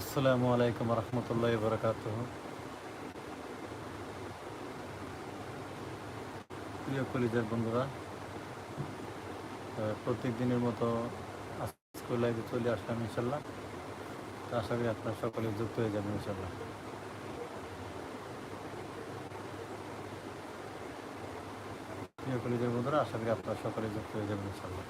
আসসালামু আলাইকুম রহমতুল্লাহ বরকাত প্রিয় কলিজার বন্ধুরা প্রত্যেক দিনের মতো আজকে লাইভে চলে আসলাম ইনশাল্লাহ আশা করি আপনারা সকলে যুক্ত হয়ে যাবেন ইনশাল্লাহ প্রিয় কলিজার বন্ধুরা, আশা করি আপনারা সকলে যুক্ত হয়ে যাবেন ইনশাল্লাহ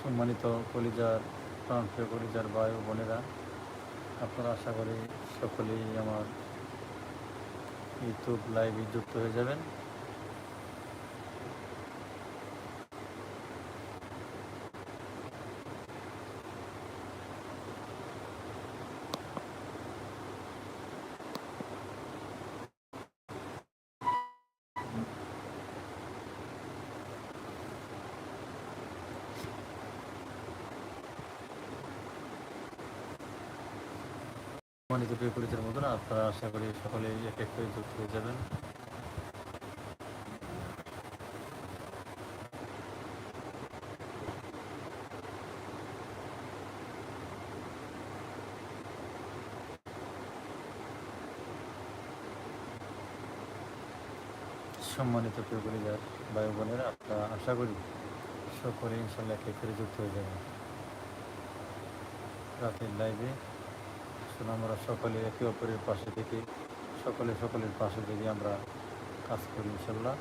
সম্মানিত কলিজার, প্রাণপ্রিয় কলিজার ভাই ও বোনেরা, আপনারা আশা করি সকলেই আমার ইউটিউব লাইভে যুক্ত হয়ে যাবেন সম্মানিত প্রিয় কলিজার মতন আপনারা করি এক এক করে যুক্ত হয়ে যাবেন। সম্মানিত প্রিয় কলিজার ভাই বোনেরা, আপনারা আশা করি সকলে ইনশাল্লাহ এক করে যুক্ত হয়ে যাবেন। রাতের লাইভে আসলে আমরা সকলে একে অপরের পাশে থেকে সকলে সকলের পাশে থেকে আমরা কাজ করি, ইনশাল্লাহ।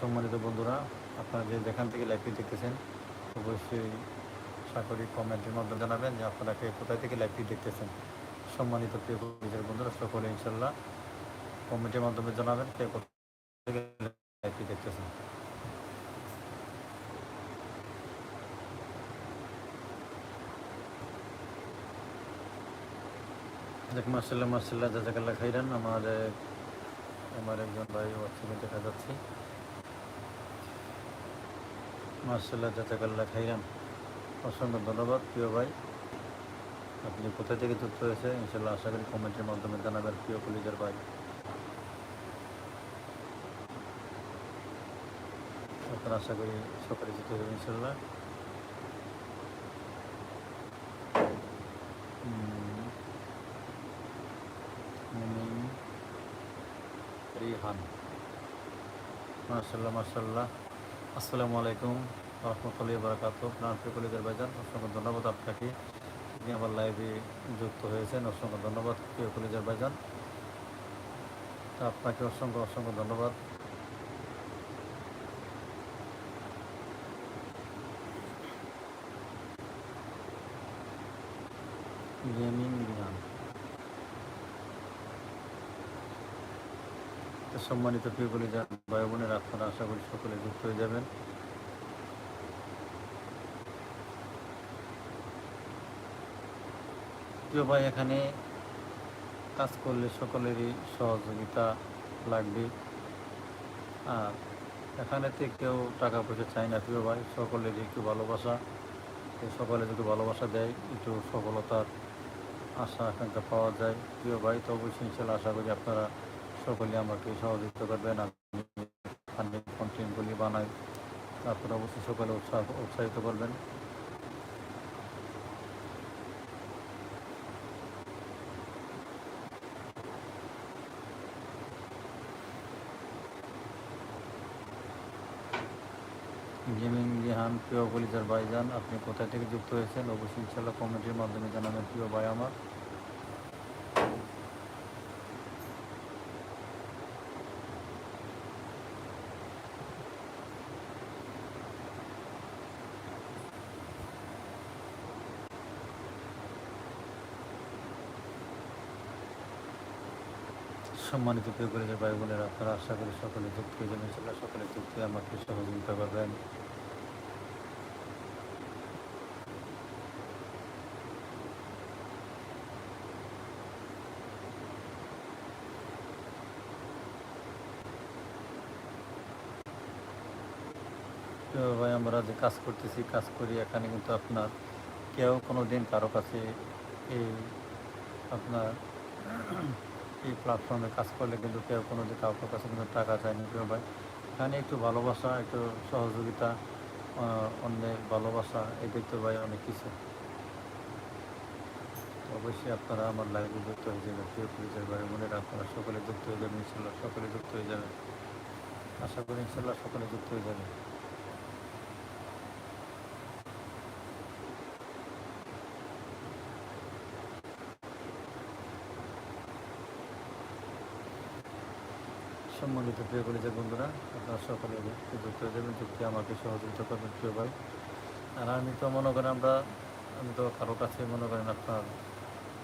সম্মানিত বন্ধুরা, আপনারা যে যেখান থেকে লাইভটি দেখতেছেন, অবশ্যই আশা করি কমেন্টের মাধ্যমে জানাবেন যে আপনারা কে কোথায় থেকে লাইভটি দেখতেছেন। সম্মানিত প্রিয় বন্ধুরা, সকলে ইনশাল্লাহ কমেন্টের মাধ্যমে জানাবেন কে কোথা থেকে লাইভটি দেখতেছেন। দেখ মার্শাল্লাহ মার্শাল্লাহ জাজাকাল্লাহ খাইরান। আমার আমার একজন ভাই হোয়াটসঅ্যাপে দেখা যাচ্ছে। মার্শাল্লাহ জাজাকাল্লাহ খাইরান। অসংখ্য ধন্যবাদ, প্রিয় ভাই। আপনি কোথা থেকে যুক্ত হয়েছে? ইনশাল্লাহ আশা করি কমেন্টের মাধ্যমে জানাবেন, প্রিয় কলিজার ভাই। আপনারা আশা করি সকালে যুক্ত হবে ইনশাল্লাহ রিহান মার্শাল্লাহ মার্শাল্লাহ আসসালামু আলাইকুম রহমতুল্লাহ বারাকাত প্রাণপ্রিয় কলিজার ভাইজান, অসংখ্য ধন্যবাদ আপনাকে। আপনি আমার লাইভে যুক্ত হয়েছেন, অসংখ্য ধন্যবাদ প্রিয় কলিজার ভাইজান। আপনাকে অসংখ্য অসংখ্য ধন্যবাদ। গেমিং রিহান সম্মানিত প্রিয় কলিজার ভাই বোনের, আপনারা আশা করি সকলে যুক্ত হয়ে যাবেন। প্রিয় ভাই, এখানে কাজ করলে সকলেরই সহযোগিতা লাগবে। আর এখানে এখানেতে কেউ টাকা পয়সা চায় না প্রিয় ভাই, সকলেরই একটু ভালোবাসা। তো সকলে যদি ভালোবাসা দেয়, একটু সফলতার আশা, আকাঙ্ক্ষা পাওয়া যায়। প্রিয় ভাই, তো অবশ্যই আশা করি আপনারা সকলে আমাকে সহযোগিতা করবেন, আমি কন্টেন্টগুলি বানাই আপনারা অবশ্যই সকলে উৎসাহ, উৎসাহিত করবেন। গেমিং রিহান প্রিয় কলিজার ভাইজান, আপনি কোথা থেকে যুক্ত হয়েছেন? অবশ্যই ইনশাল্লাহ কমেন্টের মাধ্যমে জানাবেন, প্রিয় ভাই আমার। সম্মানিত প্রিয় কলেজের ভাই বোনেরা, আপনারা আশা করি সকলে যুক্ত হয়ে সকলে যুক্ত আমাকে সহযোগিতা করবেন। ভাই, আমরা যে কাজ করতেছি, কাজ করি এখানে কিন্তু আপনার কেউ কোনো দিন কারও কাছে এই আপনার এই প্ল্যাটফর্মে কাজ করলে কিন্তু কেউ কোনো দিন কারোর কাছে কিন্তু টাকা চায়নি, কেউ ভাই এখানে একটু ভালোবাসা, একটু সহযোগিতা অন্যের ভালোবাসা এই দেখতে ভাই অনেক কিছু। অবশ্যই আপনারা আমার লাইভে যুক্ত হয়ে যাবেন, প্রিয় পুলিশের ভাই, বোনেরা, আপনারা সকলে যুক্ত হয়ে যাবেন, ইনশাল্লাহ সকলে যুক্ত হয়ে যাবেন। আশা করি ইনশাল্লাহ সকলে যুক্ত হয়ে যাবেন। সম্মানিত প্রিয় কলেজের বন্ধুরা, আপনারা সকলে যুক্ত হয়ে যাবেন। যুক্তি আমাকে সহযোগিতা করবেন, প্রিয় ভাই। আর আমি তো মনে করেন আমরা, আমি তো কারও কাছে মনে করেন আপনার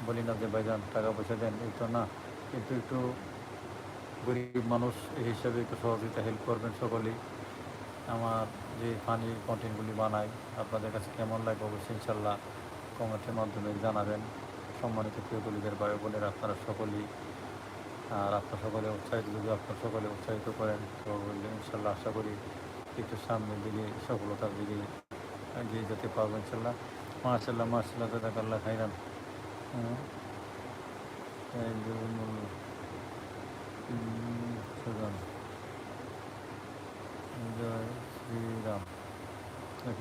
বলি না যে ভাইজান টাকা পয়সা দেন। এই তো না। কিন্তু একটু গরিব মানুষ এই হিসাবে একটু সহযোগিতা হেল্প করবেন সকলেই। আমার যে ফানি কন্টেন্টগুলি বানাই, আপনাদের কাছে কেমন লাগে অবশ্যই ইনশাল্লাহ কমেন্টের মাধ্যমে জানাবেন। সম্মানিত প্রিয় কলিদের ভাই বোনের, আপনারা সকলেই আর আপনার সকলে উৎসাহিত যদি আপনার সকলে উৎসাহিত করেন তো ইনশাল্লাহ আশা করি একটু সামনের দিকে সফলতার দিকে এগিয়ে যেতে পারব ইনশাল্লাহ। মার্শাল্লাহ মার্শাল্লাহ খাইরান। হ্যাঁ উম, উম, সুজন। জয়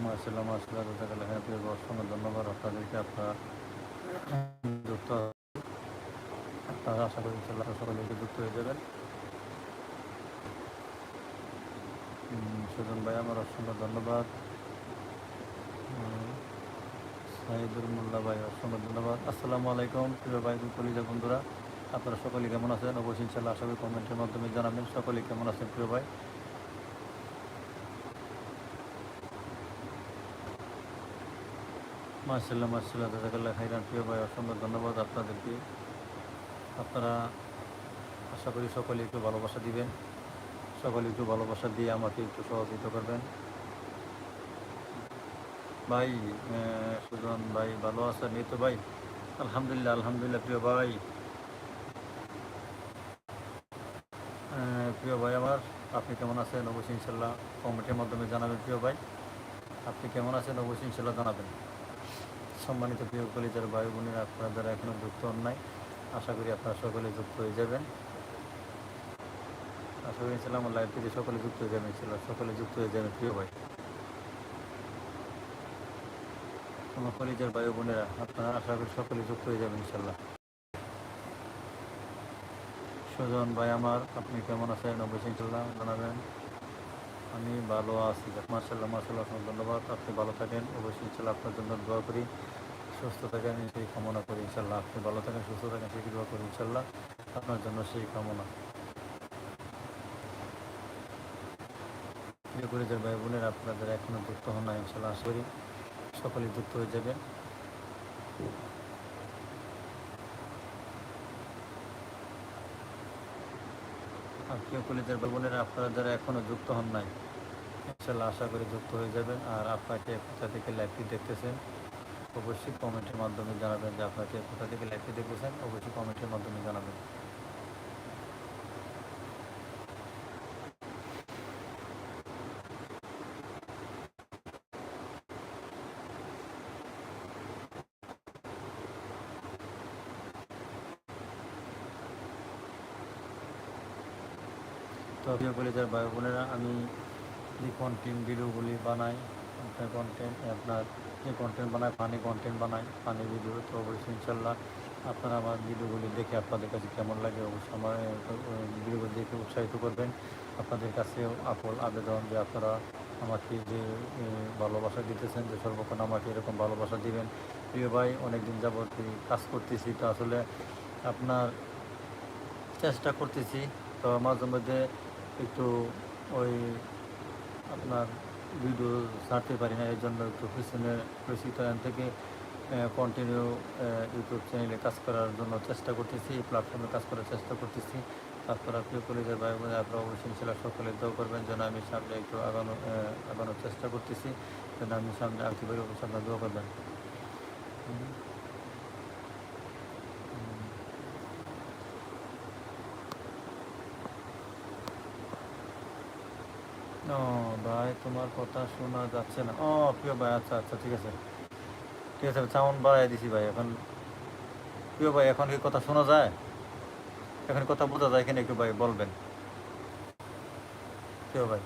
মার্শাল্লাহ মার্শাল্লাহ জাজাকাল্লাহ হ্যাঁ প্রিয় অসংখ্য ধন্যবাদ আপনাদেরকে আপনারা আপনারা আশা করি ইনশাল্লাহ সকলে যুক্ত হয়ে যাবেন। সুজন ভাই, আমার অসংখ্য ধন্যবাদ। সাইদুল মোল্লা ভাই, অসংখ্য ধন্যবাদ। আসসালামু আলাইকুম, প্রিয় ভাই কলিজা বন্ধুরা, আপনারা সকলে কেমন আছেন? অবশ্যই ইনশাল্লাহ আশা করি কমেন্টের মাধ্যমে জানাবেন। সকলে কেমন আছেন, প্রিয় ভাই? মার্শাল্লাহ মার্শাল্লাহ জাজাকাল্লাহ খাইরান। প্রিয় ভাই, অসংখ্য ধন্যবাদ আপনাদেরকে। আপনারা আশা করি সকলে একটু ভালোবাসা দিবেন। সকলে একটু ভালোবাসা দিয়ে আমাকে একটু সহযোগিতা করবেন। ভাই সুজন ভাই ভালো আছেন? এই তো ভাই, আলহামদুলিল্লাহ আলহামদুলিল্লাহ, প্রিয় ভাই। প্রিয় ভাই আমার, আপনি কেমন আছেন? অবশ্যই ইনশাল্লাহ কমেন্টের মাধ্যমে জানাবেন, প্রিয় ভাই। আপনি কেমন আছেন? অবশ্যই ইনশাল্লাহ জানাবেন। সম্মানিত প্রিয় কলিজার ভাই বোনেরা আপনারা যারা এখনও যুক্ত নাই আশা করি আপনারা সকলে যুক্ত হয়ে যাবেন। আশা করি আমার লাইভ থেকে সকলে যুক্ত হয়ে যাবেন ইনশাল্লাহ সকলে যুক্ত হয়ে যাবেন প্রিয় ভাই। আমার কলিজার ভাই বোনেরা, আপনারা আশা করি সকলে যুক্ত হয়ে যাবেন ইনশাল্লাহ সুজন ভাই আমার, আপনি কেমন আছেন? অবশ্যই ইনশাল্লাহ জানাবেন। আমি ভালো আছি। মার্শাল্লাহ মার্শাল্লাহ ধন্যবাদ। আপনি ভালো থাকেন। অবশ্যই ইনশাল্লাহ আপনার জন্য দোয়া করি। সুস্থ থাকেন, সেই কামনা করি ইনশাল্লাহ আপনি ভালো থাকেন, সুস্থ থাকেন, সেই দোয়া করি ইনশাল্লাহ আপনার জন্য সেই কামনা। প্রিয় পরিচয় ভাই বোনের আপনাদের এখনও যুক্ত হন না ইনশাল্লাহ আশা করি সকলে যুক্ত হয়ে যাবেন। আর প্রিয় কলিদের ভাই বোনেরা আপনারা যারা এখনও যুক্ত হন নাই ইনশাল্লাহ আশা করি যুক্ত হয়ে যাবেন। আর আপনাকে কোথা থেকে লাইভটি দেখতেছেন অবশ্যই কমেন্টের মাধ্যমে জানাবেন যে আপনাকে কোথা থেকে লাইভটি দেখতেছেন অবশ্যই কমেন্টের মাধ্যমে জানাবেন। তো বলে কলেজের ভাই বোনেরা, আমি যে কন্টেন্ট ভিডিওগুলি বানাই। আপনার কন্টেন্ট আপনার যে কন্টেন্ট বানায় ফানি কন্টেন্ট বানায় ফানি ভিডিও তো অবশ্যই ইনশাল্লাহ আপনারা আমার ভিডিওগুলি দেখে আপনাদের কাছে কেমন লাগে অবশ্যই আমার ভিডিওগুলি দেখে উৎসাহিত করবেন। আপনাদের কাছে আপল আবেদন যে আপনারা আমাকে যে ভালোবাসা দিতেছেন, যে সর্বক্ষণ আমাকে এরকম ভালোবাসা দিবেন। প্রিয় ভাই, অনেকদিন যাবত কাজ করতেছি, তো আসলে আপনার চেষ্টা করতেছি। তো মাঝে মধ্যে একটু ওই আপনার ভিডিও ছাড়তে পারি না এর জন্য একটু পিছনে তো থেকে কন্টিনিউ ইউটিউব চ্যানেলে কাজ করার জন্য চেষ্টা করতেছি, এই প্ল্যাটফর্মে কাজ করার চেষ্টা করতেছি। তারপর প্রিয় কলেজের ভাই বোনেরা, আপনারা অবশ্যই ইনশাল্লাহ সকলে দোয়া করবেন যেন আমি সামনে একটু আগানো আগানোর চেষ্টা করতেছি, যেন আমি সামনে আগে পারি অবশ্যই আপনারা দোয়া করবেন। ও। ভাই, তোমার কথা শোনা যাচ্ছে না। ও, প্রিয় ভাই আচ্ছা আচ্ছা ঠিক আছে। ঠিক আছে সাউন্ড বাড়াই দিছি ভাই, এখন। প্রিয় ভাই, এখন কি কথা শোনা যায়? এখন কথা বোঝা যায় কিনা একটু ভাই, বলবেন। প্রিয় ভাই।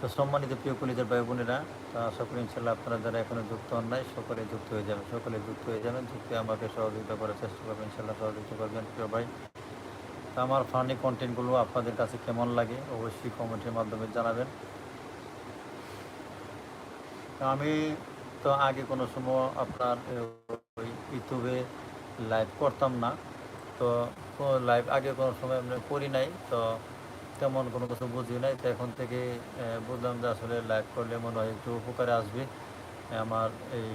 তো সম্মানিত প্রিয় কলিজের ভাই বোনেরা, তো আশা করি ইনশাল্লাহ আপনারা যারা এখনও যুক্ত হন নাই, সকলে যুক্ত হয়ে যাবেন, সকলে যুক্ত হয়ে যাবেন, যুক্ত আমাকে সহযোগিতা করার চেষ্টা করবেন ইনশাল্লাহ সহযোগিতা করবেন, প্রিয় ভাই। আমার ফানি কন্টেন্টগুলো আপনাদের কাছে কেমন লাগে, অবশ্যই কমেন্টের মাধ্যমে জানাবেন। আমি তো আগে কোনো সময় আপনার ওই ইউটিউবে লাইভ করতাম না। তো লাইভ আগে কোনো সময় আমরা করি নাই। তো তেমন কোনো কিছু বুঝি নাই। তো এখন থেকে বুঝলাম যে আসলে লাইভ করলে মনে হয় একটু উপকারে আসবে। আমার এই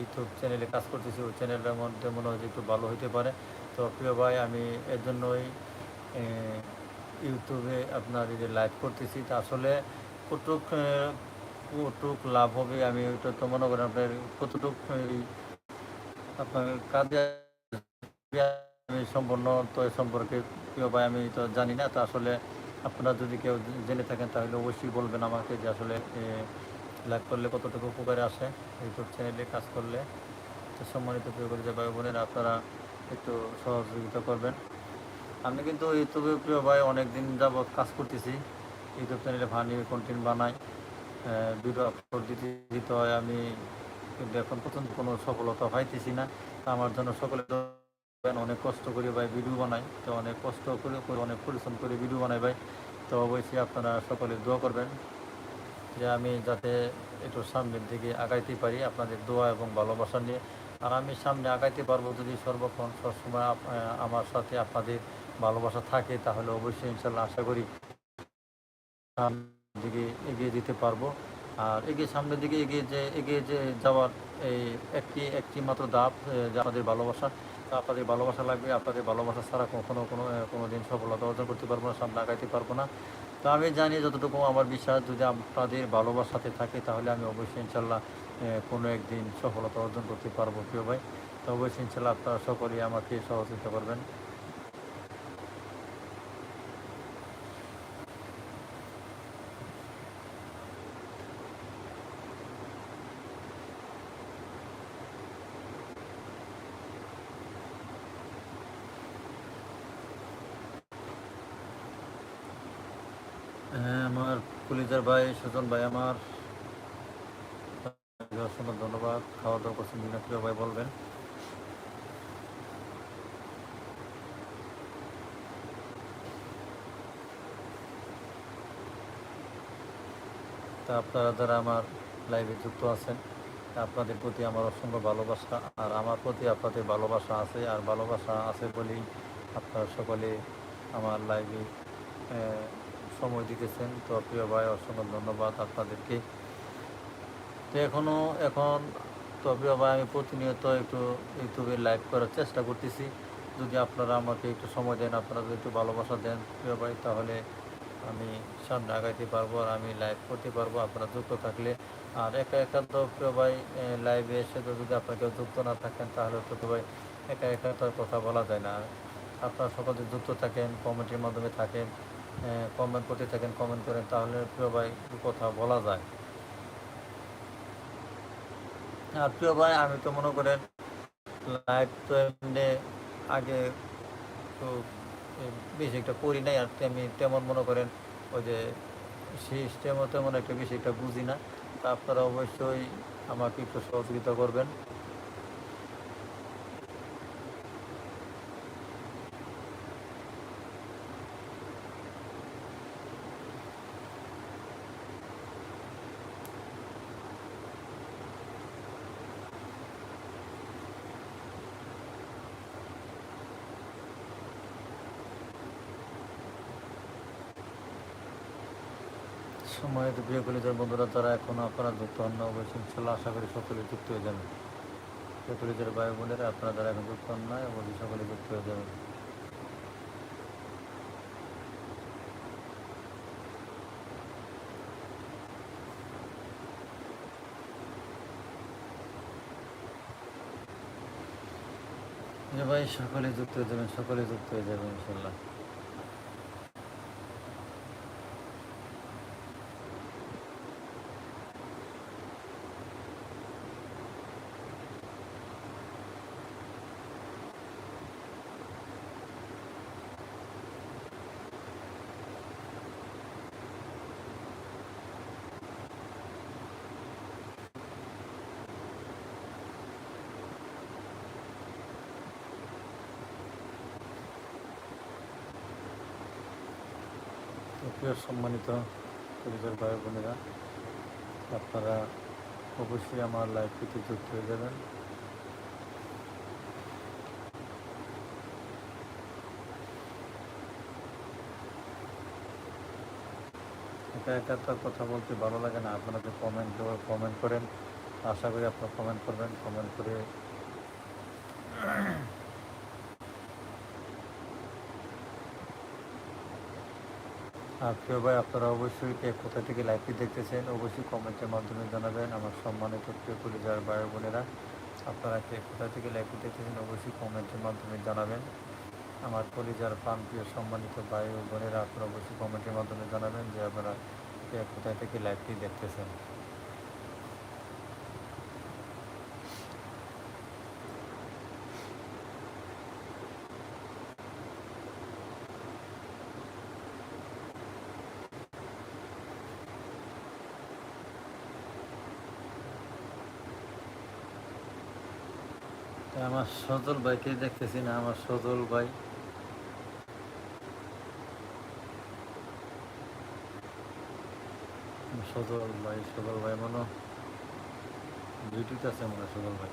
ইউটিউব চ্যানেলে কাজ করতেছি, ওই চ্যানেলটার মধ্যে মনে হয় যে একটু ভালো হতে পারে। তো প্রিয় ভাই, আমি এর জন্যই ইউটিউবে আপনার এই যে লাইভ করতেছি। তা আসলে কতটুক কতটুক লাভ হবে আমি ওইটা তো মনে করেন আপনার কতটুক আপনার কাজে আমি সম্পূর্ণ, তো এ সম্পর্কে প্রিয় ভাই, আমি তো জানি না। তা আসলে আপনারা যদি কেউ জেনে থাকেন, তাহলে অবশ্যই বলবেন আমাকে যে আসলে লাইভ করলে কতটুকু উপকারে আসে। ইউটিউব চ্যানেলে কাজ করলে। সম্মানিত প্রিয় করে যে ভাই বোনেরা, আপনারা একটু সহযোগিতা করবেন। আমি কিন্তু ইউটিউবে প্রিয় ভাই অনেক দিন যাবৎ কাজ করতেছি। ইউটিউব চ্যানেলে ভানি কন্টেন্ট বানাই ভিডিও আপলোড দিতে দিতে হয় আমি কিন্তু এখন পর্যন্ত কোনো সফলতা পাইতেছি না। আমার জন্য সকলে অনেক কষ্ট করে ভাই ভিডিও বানাই, তো অনেক কষ্ট করে অনেক পরিশ্রম করে ভিডিও বানাই ভাই। তো অবশ্যই আপনারা সকলে দোয়া করবেন যে আমি যাতে একটু সামনের দিকে আগাইতে পারি আপনাদের দোয়া এবং ভালোবাসা নিয়ে। আর আমি সামনে আগাইতে পারব যদি সর্বক্ষণ সবসময় আমার সাথে আপনাদের ভালোবাসা থাকে, তাহলে অবশ্যই ইনশাল্লাহ আশা করি দিকে এগিয়ে যেতে পারব। আর এগিয়ে সামনের দিকে এগিয়ে যে এগিয়ে যে যাওয়ার এই একটি একটি মাত্র ধাপ যে আপনাদের ভালোবাসা আপনাদের ভালোবাসা লাগবে। আপনাদের ভালোবাসা ছাড়া কখনো, কোনো কোনো দিন সফলতা অর্জন করতে পারব না, সামনে আগাইতে পারব না। তো আমি জানি যতটুকু আমার বিশ্বাস, যদি আপনাদের ভালোবাসাতে থাকে, তাহলে আমি অবশ্যই ইনশাল্লাহ কোনো একদিন সফলতা অর্জন করতে পারব, প্রিয় ভাই। তো অবশ্যই ইনশাল্লাহ আপনারা সকলেই আমাকে সহযোগিতা করবেন। হ্যাঁ আমার পুলিশের ভাই, সুজন ভাই, আমার অসংখ্য ধন্যবাদ। খাওয়া দাওয়া করছেন প্রিয় ভাই বলবেন? তা আপনারা যারা আমার লাইভে যুক্ত আছেন, আপনাদের প্রতি আমার অসংখ্য ভালোবাসা, আর আমার প্রতি আপনাদের ভালোবাসা আছে, আর ভালোবাসা আছে বলেই আপনারা সকলে আমার লাইভে সময় দিতেছেন। তো প্রিয় ভাই, অসংখ্য ধন্যবাদ আপনাদেরকে। তো এখনও এখন তো প্রিয় ভাই আমি প্রতিনিয়ত একটু ইউটিউবে লাইভ করার চেষ্টা করতেছি। যদি আপনারা আমাকে একটু সময় দেন, আপনারা যদি একটু ভালোবাসা দেন প্রিয় ভাই, তাহলে আমি সামনে আগাইতে পারব আর আমি লাইভ করতে পারব আপনারা যুক্ত থাকলে। আর একা একা তো প্রিয় ভাই লাইভে এসে তো যদি আপনাকে যুক্ত না থাকেন, তাহলে তো ভাই একা একা তো কথা বলা যায় না। আপনারা সকলে যুক্ত থাকেন কমেন্টের মাধ্যমে থাকেন কমেন্ট করতে থাকেন কমেন্ট করেন, তাহলে প্রিয় ভাই কথা বলা যায়। আর প্রিয় ভাই, আমি তো মনে করেন লাইভ তো এমনি আগে তো বেশি একটা করি নাই, আর আমি তেমন মনে করেন ওই যে সিস্টেমও তেমন একটা বেশি একটা বুঝি না। তা আপনারা অবশ্যই আমাকে একটু সহযোগিতা করবেন সময় তো প্রিয় কলিজার বন্ধুরা তারা এখনও আপনারা যুক্ত হন না অবশ্যই ইনশাল্লাহ আশা করি সকলে যুক্ত হয়ে যাবেন। প্রিয় কলিজার ভাই বোনেরা, আপনারা যারা এখন যুক্ত হন না অবশ্যই সকলে যুক্ত হয়ে যাবেন। ভাই, সকলে যুক্ত হয়ে যাবেন, সকলে যুক্ত হয়ে যাবেন ইনশাল্লাহ। প্রিয় সম্মানিত পরিবার ভাই বোনেরা, আপনারা অবশ্যই আমার লাইফটিতে যুক্ত হয়ে যাবেন। একা একা তো কথা বলতে ভালো লাগে না, আপনারা যে কমেন্ট কমেন্ট করেন, আশা করি আপনারা কমেন্ট করবেন কমেন্ট করে প্রিয় ভাই, আপনারা অবশ্যই কে কোথা থেকে লাইভটি দেখতেছেন, অবশ্যই কমেন্টের মাধ্যমে জানাবেন। আমার সম্মানিত প্রিয় পরিবার ভাই বোনেরা, আপনারা কে কোথা থেকে লাইভটি দেখতেছেন, অবশ্যই কমেন্টের মাধ্যমে জানাবেন। আমার পরিবার পান প্রিয় সম্মানিত ভাই বোনেরা, আপনারা অবশ্যই কমেন্টের মাধ্যমে জানাবেন যে আপনারা কে কোথায় থেকে লাইভটি দেখতেছেন তা আমার সজল ভাইকে দেখতেছি না? আমার সজল ভাই। সজল ভাই সজল ভাই মনে ডিউটিতে আছে মনে সজল ভাই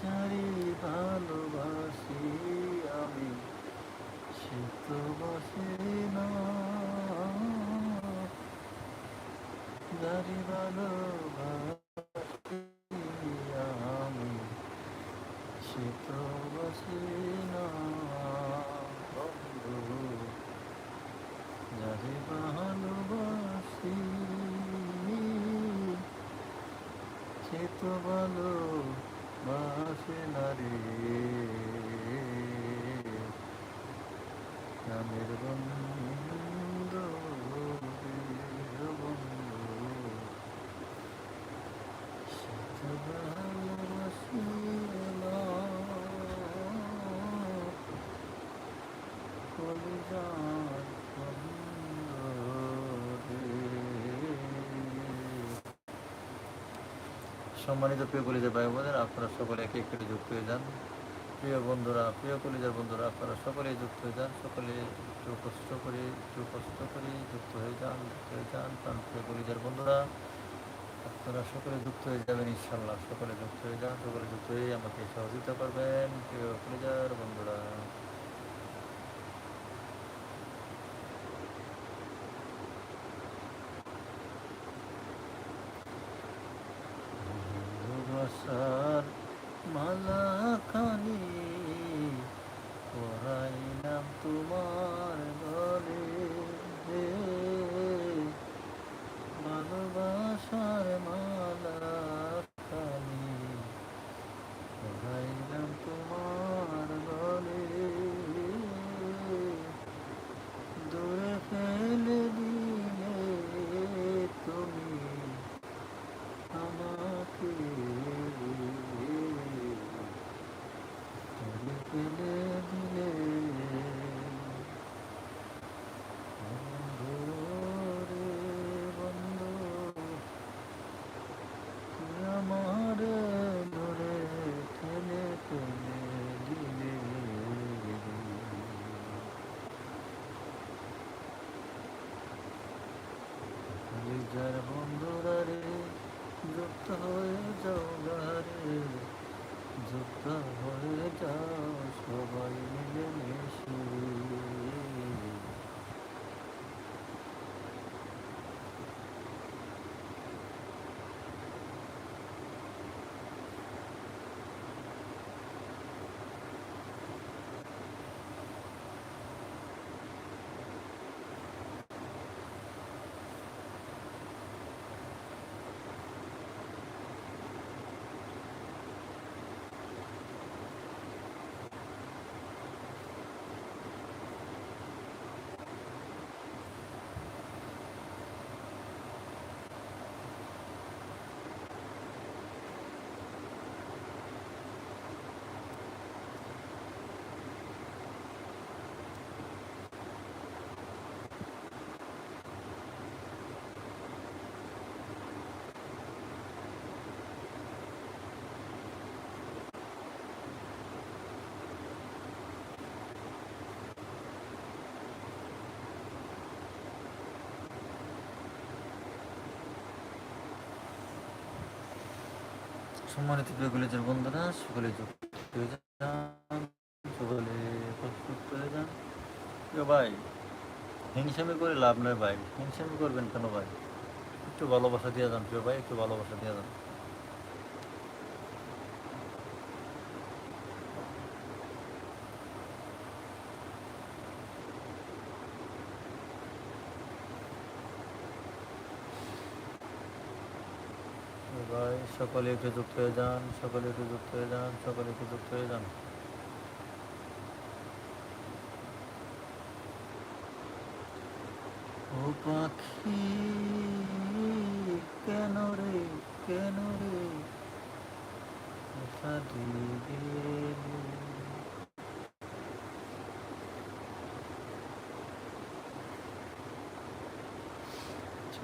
চারি ভালোবাসি আমি সে তো বসে না যারি ভালোবাসি আমি সে তো বসে না বন্ধু যারি ভালোবাসি সে তো ভালো বাসে নারী। নামের বন্ধু তো ভালোবাসি না কলিজার বন্ধু রে। সম্মানিত প্রিয় কলিজার ভাই বোনেরা আপনারা সকলে একে একটু যুক্ত হয়ে যান। প্রিয় বন্ধুরা, প্রিয় কলিজার বন্ধুরা, আপনারা সকলেই যুক্ত হয়ে যান, সকলে একটু কষ্ট করে, একটু কষ্ট করে যুক্ত হয়ে যান, যুক্ত হয়ে যান। কারণ প্রিয় কলিজার বন্ধুরা, আপনারা সকলে যুক্ত হয়ে যাবেন ইনশাল্লাহ সকলে যুক্ত হয়ে যান, সকলে যুক্ত হয়ে আমাকে সহযোগিতা করবেন। প্রিয় কলিজার বন্ধুরা সম্মানিত কলেজের বন্ধুরা, সকলে যুক্ত যান, সকলে প্রস্তুত যান। ভাই, হিংসামি করে লাভ নয় ভাই, হিংসামি করবেন কেন ভাই? একটু ভালোবাসা দিয়ে যান প্রিয় ভাই, একটু ভালোবাসা দিয়ে যান। ভাই, সকলে একটু যুক্ত হয়ে যান, সকলে একটু যুক্ত হয়ে যান, সকলে একটু যুক্ত হয়ে যান। ও পাখি, কেন রে কেন রে কথা দিয়ে গেলি?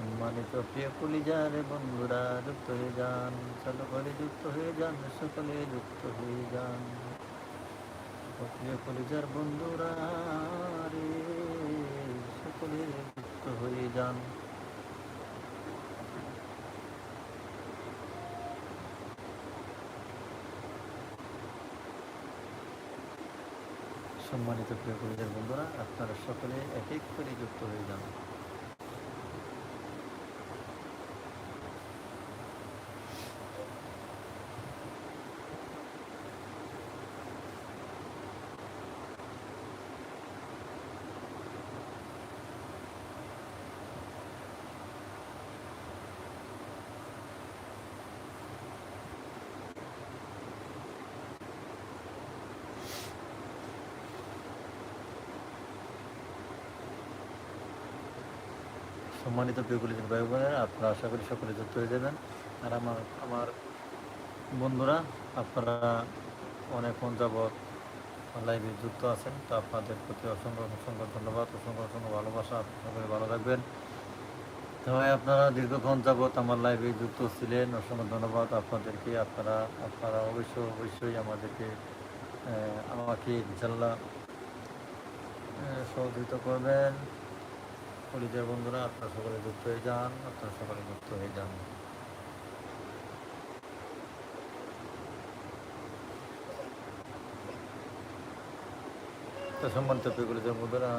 সম্মানিত প্রিয় কলিজার বন্ধুরা, যুক্ত হয়ে যান সকলে যুক্ত হয়ে যান, সকলে যুক্ত হয়ে যান। প্রিয় কলিজার বন্ধুরা, রে, সকলে যুক্ত হয়ে যান। সম্মানিত প্রিয় কলিজার বন্ধুরা, আপনারা সকলে এক এক করে যুক্ত হয়ে যান। সম্মানিত প্রিয় ভাই বোনেরা আপনারা আশা করি সকলে যুক্ত হয়ে যাবেন। আর আমার আমার বন্ধুরা, আপনারা অনেকক্ষণ যাবৎ লাইভে যুক্ত আছেন, তো আপনাদের প্রতি অসংখ্য অসংখ্য ধন্যবাদ, অসংখ্য অসংখ্য ভালোবাসা সকলে ভালো থাকবেন। তো ভাই, আপনারা দীর্ঘক্ষণ যাবৎ আমার লাইভে যুক্ত ছিলেন, অসংখ্য ধন্যবাদ আপনাদেরকে, আপনারা আপনারা অবশ্যই অবশ্যই আমাদেরকে আমাকে ইনশাল্লাহ সহযোগিতা করবেন। কলিজার বন্ধুরা, আপনারা সকলে যুক্ত হয়ে যান, আপনারা সকলে যুক্ত হয়ে যান। তো সম্মানিত কলিজার বন্ধুরা